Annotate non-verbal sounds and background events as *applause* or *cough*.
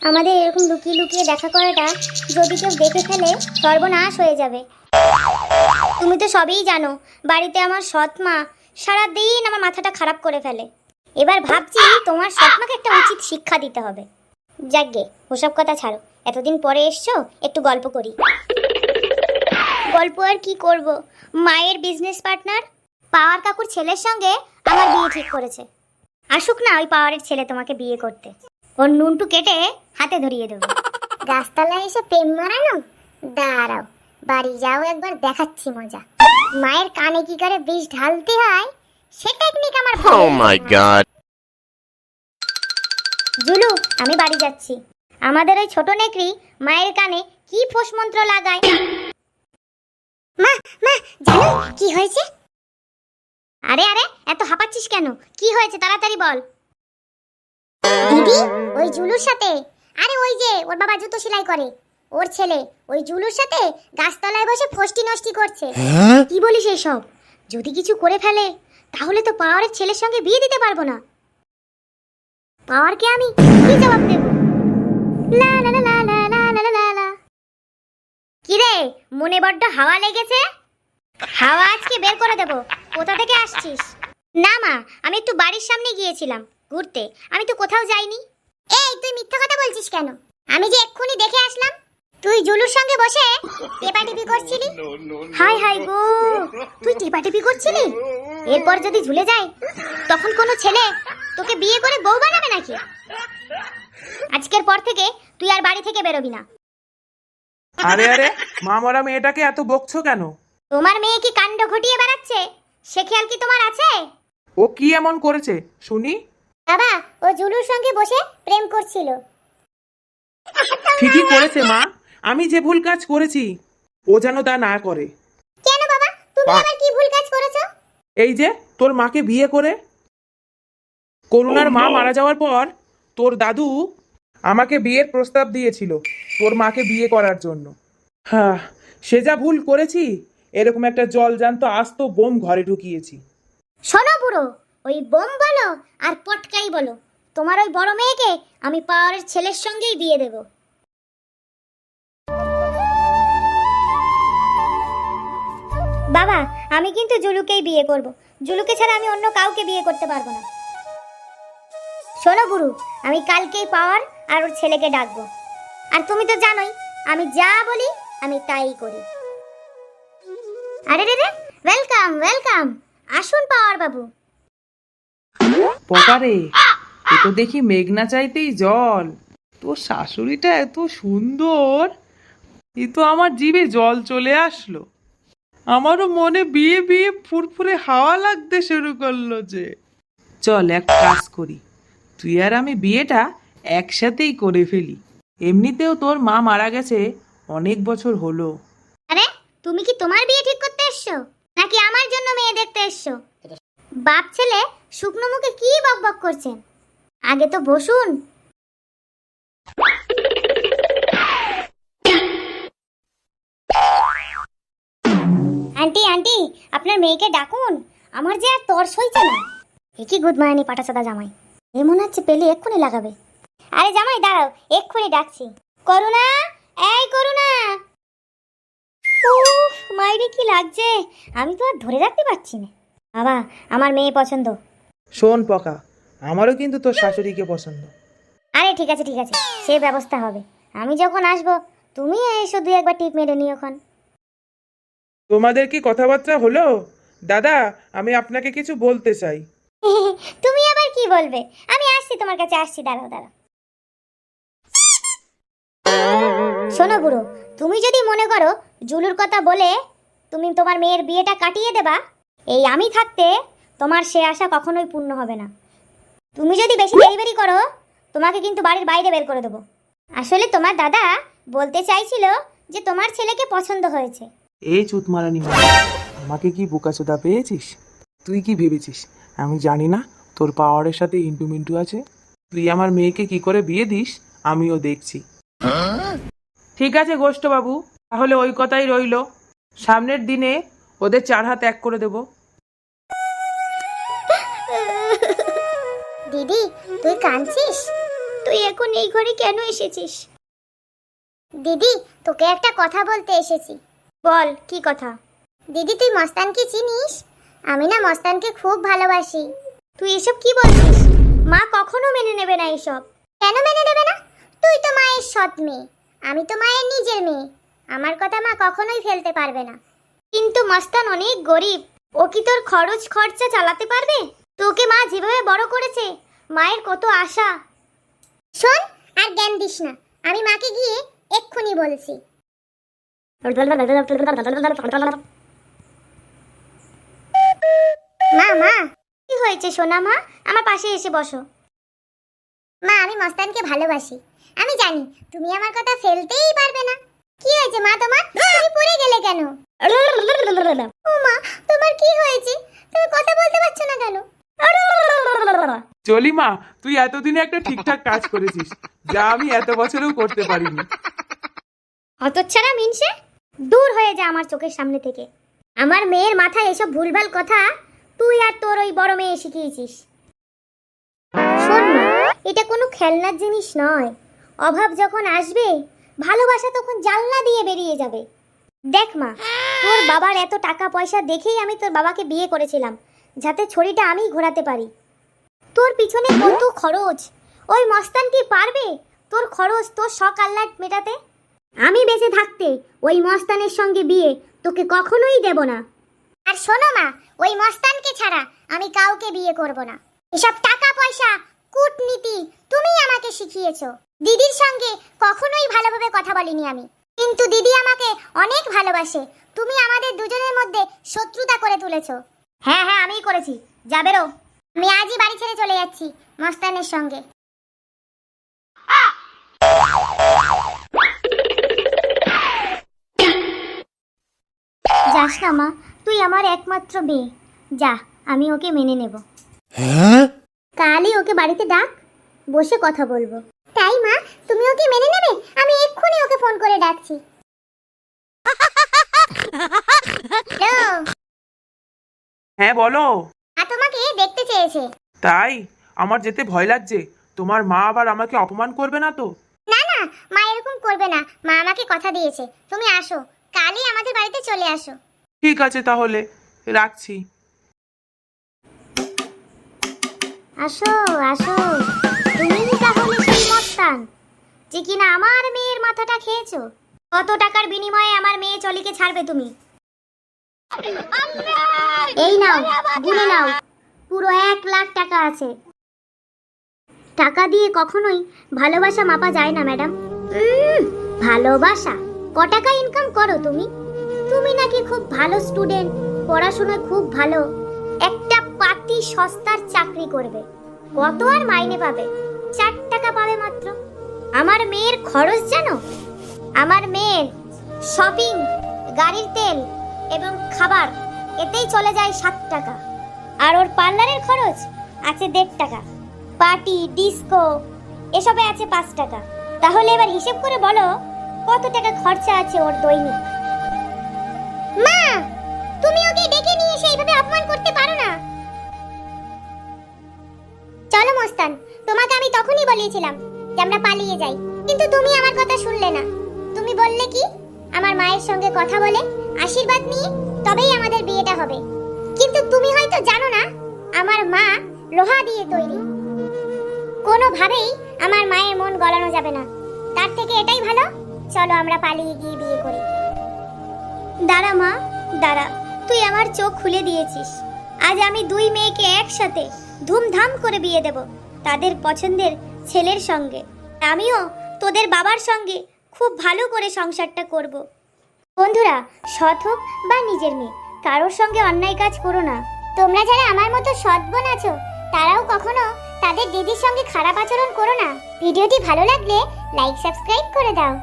আমাদের এরকম লুকিয়ে লুকিয়ে দেখা করাটা যদি কেউ দেখে ফেলে, সর্বনাশ হয়ে যাবে। তুমি তো সবই জানো, বাড়িতে আমার সৎ মা সারাদিন আমার মাথাটা খারাপ করে ফেলে। এবার ভাবছি তোমার সৎ মাকে একটা উচিত শিক্ষা দিতে হবে। যাকগে ওসব কথা ছাড়ো। এতদিন পরে এসছো, একটু গল্প করি। গল্প আর কি করব? মায়ের বিজনেস পার্টনার পাওয়ার কাকুর ছেলের সঙ্গে আমার বিয়ে ঠিক করেছে। আসুক না ওই পাওয়ারের ছেলে তোমাকে বিয়ে করতে। ওর নুনটু কেটে হাতে ধরিয়ে দেবো। *laughs* গাছতলায় এসে প্রেম মারানো? দাঁড়াও বাড়ি যাও একবার দেখাচ্ছি মজা। মায়ের কানে কি করে বিষ ঢালতে হয় সে টেকনিক আমার ভালো Oh my god. জুলু আমি বাড়ি যাচ্ছি। আমাদের ওই ছোট নেকড়ি মায়ের কানে কি ফোস মন্ত্র লাগায়? মা মা জানো কি হয়েছে? আরে আরে এত হাঁপাচ্ছিস কেন? কি হয়েছে? তাড়াতাড়ি বল। দিদি ওই জুলুর সাথে? আরে ওই যে ওর বাবা জুতো সেলাই করে। ওর ছেলে ওই জুলুর সাথে গাছতলায় বসে ফষ্টি নষ্টি করছে। কি বলিস এসব? যদি কিছু করে ফেলে তাহলে তো পাওয়ারের ছেলের সঙ্গে বিয়ে দিতে পারব না। পাওয়ারকে আমি কি জবাব দেব? লা লা লা লা লা লা লা লা লা লা। কি রে মনে বড্ড হাওয়া লেগেছে? হাওয়া আজকে বের করে দেব। কোথা থেকে আসছিস? না মা আমি একটু বাড়ির সামনে গিয়েছিলাম। ঘুরতে। আমি তো কোথাও যাইনি। এই তুই মিথ্যা কথা বলছিস কেন? আমি যে এক্ষুনি দেখে আসলাম তুই জুলুর সঙ্গে বসে টেপাটিপি করছিলি? হাই হাই গো তুই টেপাটিপি করছিলি? এরপর যদি ঝুলে যায় তখন কোনো ছেলে তোকে বিয়ে করে বউ বানাবে নাকি? আজকের পর থেকে তুই আর বাড়ি থেকে বেরোবি না। আরে আরে মা মরা মেয়েটাকে এত বকছো কেন? তোমার মেয়ে কি কাণ্ড ঘটিয়ে বেড়াচ্ছে? সে খেয়াল কি তোমার আছে? ও কি এমন করেছে? শুনি। বাবা ও জুলুর সঙ্গে বসে প্রেম করছিল। ঠিকই করেছে মা। আমি যে ভুল কাজ করেছি ও যেন তা না করে। কেন বাবা? তুমি আবার কি ভুল কাজ করেছ? এই যে তোর মাকে বিয়ে করে করুণার মা মারা যাওয়ার পর তোর দাদু আমাকে বিয়ের প্রস্তাব দিয়েছিল তোর মাকে বিয়ে করার জন্য। হ্যাঁ সে যা ভুল করেছি এরকম একটা জল জান্ত আস্ত বোম ঘরে ঢুকিয়েছি। শোনো বুড়ো ওই বোম বলো আর পটকাই বলো। তোমার ওই বড় মেয়েকে আমি পাওয়ারের ছেলের সঙ্গেই বিয়ে দেব। বাবা, আমি কিন্তু জুলুকেই বিয়ে করব। জুলুকে ছাড়া আমি অন্য কাউকে বিয়ে করতে পারব না। শোনো গুরু আমি কালকেই পাওয়ার আর ওর ছেলেকে ডাকবো। আর তুমি তো জানোই, আমি যা বলি আমি তাই করি। আরে রে রে ওয়েলকাম ওয়েলকাম আসুন পাওয়ার বাবু। পকারে, এ তো দেখি মেঘনা চাইতেই জল। তোর শাশুড়িটা এত সুন্দর, এ তো আমার জিভে জল চলে আসলো। আমারও মনে বিয়ে বিয়ে ফুরফুরে হাওয়া লাগতে শুরু করল যে। চল এক কাজ করি, তুই আর আমি বিয়েটা একসাথেই করে ফেলি। এমনিতেও তোর মা মারা গেছে অনেক বছর হলো। আরে, তুমি কি তোমার বিয়ে ঠিক করতে এসছো? নাকি আমার জন্য মেয়ে দেখতে এসছো? বাপ ছেলে শুকনো মুখে কি বকবক করছেন আগে তো বসুন। আন্টি আন্টি, আপনার মেয়েকে ডাকুন। আমার যে আর তর সইছে না। একই মারানি পাটাচাদা জামাই। এ মনে হচ্ছে পেলে এক্ষুনি লাগাবে। আরে জামাই, দাঁড়াও, এক্ষুনি ডাকছি। করুণা, এই করুণা। মাইরে কি লাগছে? আমি তো আর ধরে রাখতে পারছি না। বাবা আমার মেয়ে পছন্দ। শোন পকা আমারও কিন্তু তোর শাশুড়িকে পছন্দ। আরে ঠিক আছে ঠিক আছে সে ব্যবস্থা হবে। আমি যখন আসব তুমি এসো দুই একবার টিপ মেরে নিও এখন। তোমাদের কি কথাবার্তা হলো? দাদা আমি আপনাকে কিছু বলতে চাই। *laughs* তুমি আবার কি বলবে? আমি আসছি তোমার কাছে আসছি দাঁড়াও দাঁড়াও। শোনো বুড়ো তুমি যদি মনে করো জুলুর কথা বলে তুমি তোমার মেয়ের বিয়েটা কাটিয়ে দেবা এই আমি থাকতে তোমার সে আশা কখনোই পূর্ণ হবে না। তুমি যদি বেশি ডেলিভারি করো তোমাকে কিন্তু বাড়ির বাইরে বের করে দেবো। আসলে তোমার দাদা বলতে চাইছিল যে তোমার ছেলেকে পছন্দ হয়েছে। এই চুতমারানি আমাকে কি বোকাচোদা পেয়েছিস? তুই কি ভেবেছিস? আমি জানি না তোর পাওয়ারের সাথে ইন্টু মিন্টু আছে। তুই আমার মেয়েকে কি করে বিয়ে দিস আমিও দেখছি। ঠিক আছে গোষ্ঠ বাবু তাহলে ওই কথাই রইল। সামনের দিনে ওদের চার হাত এক করে দেবো। দিদি, তুই কাঁদছিস? তুই এখন এই ঘরে কেন এসেছিস? দিদি, তোকে একটা কথা বলতে এসেছি। বল, কি কথা? দিদি, তুই মস্তানকে চিনিস? আমি না মস্তানকে খুব ভালোবাসি। তুই এসব কি বলছিস? মা কখনো মেনে নেবে না এসব। কেন মেনে নেবে না? তুই তো মায়ের সৎ মেয়ে। আমি তো মায়ের নিজের মেয়ে। আমার কথা মা কখনোই ফেলতে পারবে না। কিন্তু মস্তান অনেক গরিব। ও কি তোর খরচ খরচা চালাতে পারবে? তোকে মা যেভাবে বড় করেছে, মায়ের কত আশা। শোন, আর জ্ঞান দিস না। আমি মাকে গিয়ে এক্ষুনি বলছি। মা মা, কি হয়েছে সোনা মা? আমার পাশে এসে বসো। মা, আমি মস্তানকে ভালোবাসি। আমি জানি তুমি আমার কথা ফেলতেই পারবে না। কি হয়েছে মা তোমার? তুমি পড়ে গেলে কেন? ও মা তোমার কি হয়েছে? তুমি কথা বলতে পারছ না কেন? চলি মা তুই এতদিনে একটা ঠিকঠাক কাজ করেছিস যা আমি এত বছরেও করতে পারিনি। হতচ্ছাড়া মিনসে দূর হয়ে যা আমার চোখের সামনে থেকে। আমার মেয়ের মাথায় এসব ভুলভাল কথা তুই আর তোর ওই বড় মেয়ে শিখিয়েছিস। শোন মা এটা কোনো খেলনার জিনিস নয়। অভাব যখন আসবে ভালোবাসা তখন জানলা দিয়ে বেরিয়ে যাবে। দেখ মা, তোর বাবার এত টাকা পয়সা দেখেই আমি তোর বাবাকে বিয়ে করেছিলাম, যাতে ছড়িটা আমি ঘোরাতে পারি। তোর পিছনে কত খরচ? ওই মস্তান কি পারবে? তোর খরচ তোর শখ আহ্লাদ মেটাতে? আমি বেঁচে থাকতে ওই মস্তানের সঙ্গে বিয়ে তোকে কখনোই দেব না। আর শোনো মা, ওই মস্তানকে ছাড়া আমি কাউকে বিয়ে করব না। এসব টাকা পয়সা কূটনীতি তুমি আমাকে শিখিয়েছো। দিদির সঙ্গে কখনোই ভালোভাবে কথা বলিনি আমি। কিন্তু দিদি আমাকে অনেক ভালোবাসে। তুমি আমাদের দুজনের মধ্যে শত্রুতা করে তুলেছো। হ্যাঁ হ্যাঁ আমিই করেছি। যা বেরো। আমি আজই বাড়ি ছেড়ে চলে যাচ্ছি মস্তানের সঙ্গে। যাস না মা, তুই আমার একমাত্র মেয়ে। যা, আমি ওকে মেনে নেব। কালই ওকে বাড়িতে ডাক। বসে কথা বলব। তাই মা তুমি ওকে মেনে নেবে? আমি এক্ষুনি ওকে ফোন করে ডাকছি। হ্যাঁ বলো। আ তোমাকে দেখতে চেয়েছে। তাই? আমার যেতে ভয় লাগছে। তোমার মা আবার আমাকে অপমান করবে না তো? না না মা এরকম করবে না। মা আমাকে কথা দিয়েছে। তুমি আসো। কালই আমাদের বাড়িতে চলে আসো। ঠিক আছে তাহলে। রাখছি। আসো আসো। তুমি তাহলে সেই মস্তান। যে কিনা আমার মেয়ের মাথাটা খেয়েছো। কত টাকার বিনিময়ে আমার মেয়ে চলিকে ছাড়বে তুমি? এই নাও, গুনে নাও। পুরো এক লাখ টাকা আছে। টাকা দিয়ে কখনোই ভালোবাসা মাপা যায় না, ম্যাডাম। ভালোবাসা। ক টাকা ইনকাম করো তুমি? তুমি নাকি খুব ভালো স্টুডেন্ট পড়াশোনায় খুব ভালো। একটা পাতি সস্তার চাকরি করবে। কত আর মাইনে পাবে? চার টাকা পাবে মাত্র। আমার মেয়ের খরচ জানো? আমার মেয়ের শপিং গাড়ির তেল এবং খাবার এতেই চলে যায় সাত টাকা। আর ওর পার্লারের খরচ আছে দেড় টাকা। পার্টি, ডিস্কো, এসবে আছে পাঁচ টাকা। তাহলে এবার হিসেব করে বলো, কত টাকা খরচা আছে ওর দৈনিক? মা, তুমি ওকে ডেকে নিয়ে এসে সেইভাবে অপমান করতে পারো না। মস্তান তোমাকে আমি তখনই বলিয়েছিলাম যে আমরা পালিয়ে যাই। কিন্তু তুমি আমার কথা শুনলে না। তুমি বললে কি? আমার মায়ের সঙ্গে কথা বলে, আশীর্বাদ নিয়ে তবেই আমাদের বিয়েটা হবে। কিন্তু তুমি হয়তো জানো না, আমার মা লোহা দিয়ে তৈরি। কোনোভাবেই আমার মায়ের মন গলানো যাবে না। তার থেকে এটাই ভালো, চলো আমরা পালিয়ে গিয়ে বিয়ে করি। দাঁড়া মা, দাঁড়া। তুই আমার চোখ খুলে দিয়েছিস। আজ আমি দুই মেয়েকে একসাথে ধুমধাম করে বিয়ে দেব তাদের পছন্দের ছেলের সঙ্গে। আমিও তোদের বাবার সঙ্গে খুব ভালো করে সংসারটা করব। বন্ধুরা, সৎ হোক বা নিজের মেয়ে, কারোর সঙ্গে অন্যায় কাজ করো না। তোমরা যারা আমার মতো সৎ বোন আছো, তারাও কখনো তাদের দিদির সঙ্গে খারাপ আচরণ করো না। ভিডিওটি ভালো লাগলে লাইক সাবস্ক্রাইব করে দাও।